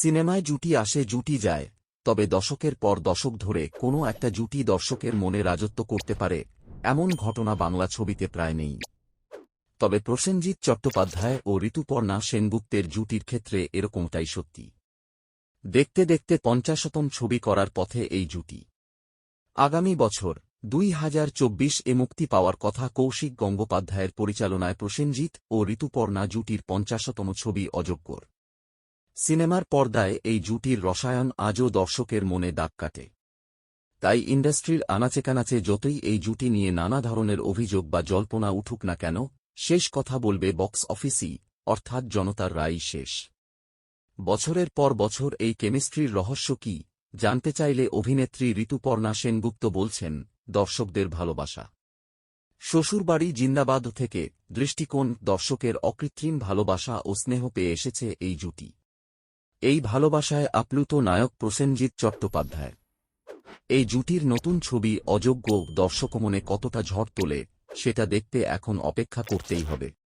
সিনেমায় জুটি আসে, জুটি যায়। তবে দশকের পর দশক ধরে কোনো একটা জুটি দর্শকের মনে রাজত্ব করতে পারে, এমন ঘটনা বাংলা ছবিতে প্রায় নেই। তবে প্রসেনজিৎ চট্টোপাধ্যায় ও ঋতুপর্ণা সেনগুপ্তের জুটির ক্ষেত্রে এরকমটাই সত্যি। দেখতে দেখতে পঞ্চাশতম ছবি করার পথে এই জুটি। আগামী বছর দুই হাজার চব্বিশ এ মুক্তি পাওয়ার কথা কৌশিক গঙ্গোপাধ্যায়ের পরিচালনায় প্রসেনজিৎ ও ঋতুপর্ণা জুটির পঞ্চাশতম ছবি অযোগ্যর। সিনেমার পর্দায় এই জুটির রসায়ন আজও দর্শকের মনে দাগ কাটে। তাই ইন্ডাস্ট্রির আনাচেকানাচে যতই এই জুটি নিয়ে নানা ধরনের অভিযোগ বা জল্পনা উঠুক না কেন, শেষ কথা বলবে বক্স অফিসই, অর্থাৎ জনতার রায় শেষ। বছরের পর বছর এই কেমিস্ট্রির রহস্য কি, জানতে চাইলে অভিনেত্রী ঋতুপর্ণা সেনগুপ্ত বলছেন, দর্শকদের ভালোবাসা। শ্বশুরবাড়ি জিন্দাবাদ থেকে দৃষ্টিকোণ দর্শকের অকৃত্রিম ভালোবাসা ও স্নেহ পেয়ে এসেছে এই জুটি। এই ভালোবাসায় আপ্লুত নায়ক প্রসেনজিৎ চট্টোপাধ্যায়। এই জুটির নতুন ছবি অযোগ্য দর্শকমনে কতটা ঝড় তোলে, সেটা দেখতে এখন অপেক্ষা করতেই হবে।